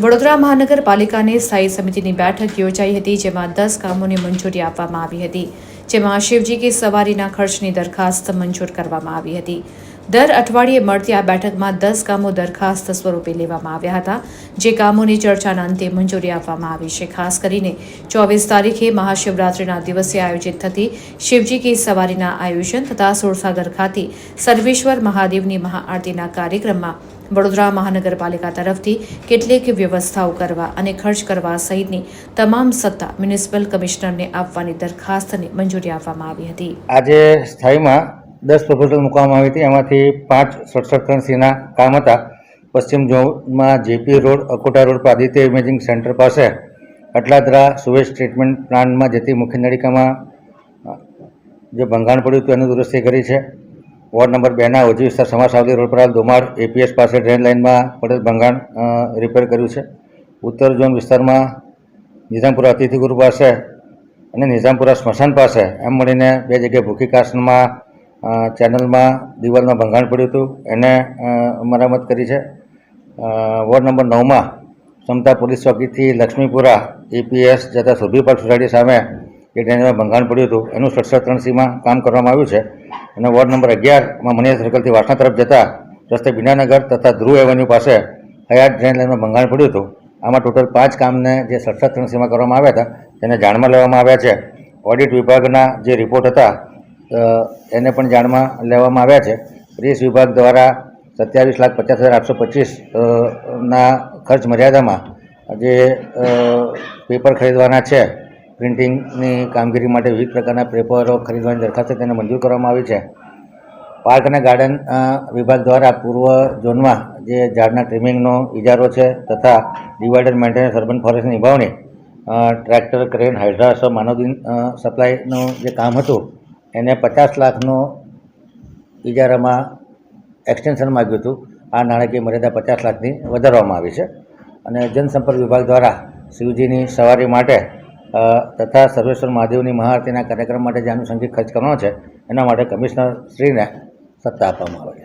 વડોદરા મહાનગરપાલિકાની સ્થાયી સમિતિની બેઠક યોજાઈ હતી, જેમાં દસ કામોની મંજૂરી આપવામાં આવી હતી. જેમાં શિવજી કી સવારીના ખર્ચની દરખાસ્ત મંજૂર કરવામાં આવી હતી. દર અઠવાડિયે મળતી આ બેઠકમાં દસ કામો દરખાસ્ત સ્વરૂપે લેવામાં આવ્યા હતા, જે કામોની ચર્ચાના અંતે મંજૂરી આપવામાં આવી છે. ખાસ કરીને ચોવીસ તારીખે મહાશિવરાત્રિના દિવસે આયોજિત થતી શિવજી કી સવારીના આયોજન તથા સુરસાગર ખાતે સર્વેશ્વર મહાદેવની મહાઆરતીના કાર્યક્રમમાં વડોદરા મહાનગરપાલિકા તરફથી કેટલીક વ્યવસ્થાઓ કરવા અને ખર્ચ કરવા સહિતની તમામ સત્તા મ્યુનિસિપલ કમિશનરને આપવાની દરખાસ્તને મંજૂરી આપવામાં આવી હતી. આજે સ્થાયીમાં દસ પ્રપોઝલ મૂકવામાં આવી હતી. એમાંથી પાંચ સડસઠ કામ હતા. પશ્ચિમ ઝોનમાં જેપી રોડ અકોટા રોડ પર આદિત્ય ઇમેજિંગ સેન્ટર પાસે અટલાદરા સુવેજ ટ્રીટમેન્ટ પ્લાન્ટમાં જતી મુખ્ય નળિકામાં જે ભંગાણ પડ્યું હતું એનું દુરસ્તી કરી છે. વોર્ડ નંબર બેના ઓજી વિસ્તાર સમાસાવલી રોડ પર આવેલ એપીએસ પાસે ડ્રેન લાઇનમાં પડેલ ભંગાણ રિપેર કર્યું છે. ઉત્તર ઝોન વિસ્તારમાં નિઝામપુરા અતિથિગુરુ પાસે અને નિઝામપુરા સ્મશાન પાસે એમ મળીને બે જગ્યાએ ભૂખી કાસ્ટમાં અ, ચેનલમાં દિવાલમાં ભંગાણ પડ્યું હતું. એને મરામત કરી છે. વોર્ડ નંબર નવમાં ક્ષમતા પોલીસ ચોકીથી લક્ષ્મીપુરા એપીએસ જતા સુભીપાલ સોસાયટી સામે એ ડ્રેનેજમાં ભંગાણ પડ્યું હતું. એનું સડસઠ ત્રણ સીમાં કામ કરવામાં આવ્યું છે. અને વોર્ડ નંબર અગિયારમાં મનિયા સર્કલથી વાસણા તરફ જતા રસ્તે બીનાનગર તથા ધ્રુવ એવન્યુ પાસે હયાત ડ્રેન લાઇનમાં ભંગાણ પડ્યું હતું. આમાં ટોટલ પાંચ કામને જે સડસઠ ત્રણ સીમાં કરવામાં આવ્યા હતા, તેને જાણમાં લેવામાં આવ્યા છે. ઓડિટ વિભાગના જે રિપોર્ટ હતા એને પણ જાણમાં લેવામાં આવ્યા છે. પ્રેસ વિભાગ દ્વારા સત્યાવીસ લાખ પચાસ હજાર આઠસો પચીસ ના ખર્ચ મર્યાદામાં જે પેપર ખરીદવાના છે, પ્રિન્ટિંગની કામગીરી માટે વિવિધ પ્રકારના પેપરો ખરીદવાની દરખાસ્ત તેને મંજૂર કરવામાં આવી છે. પાર્ક અને ગાર્ડન વિભાગ દ્વારા પૂર્વ ઝોનમાં જે ઝાડના ટ્રીમિંગનો ઇજારો છે તથા ડિવાઇડર મેન્ટેનન્સ, અર્બન ફોરેસ્ટની નિભાવણી ટ્રેક્ટર ક્રેન હાઇડ્રાસ માનવદિન સપ્લાયનું જે કામ હતું એને પચાસ લાખનો ઇજારામાં એક્સટેન્શન માગ્યું હતું. આ નાણાકીય મર્યાદા પચાસ લાખની વધારવામાં આવી છે. અને જનસંપર્ક વિભાગ દ્વારા શિવજીની સવારી માટે તથા સર્વેશ્વર મહાદેવની મહાઆરતીના કાર્યક્રમ માટે જે આનુષંગિક ખર્ચ કરવાનો છે, એના માટે કમિશનર શ્રીને સત્તા આપવામાં આવે છે.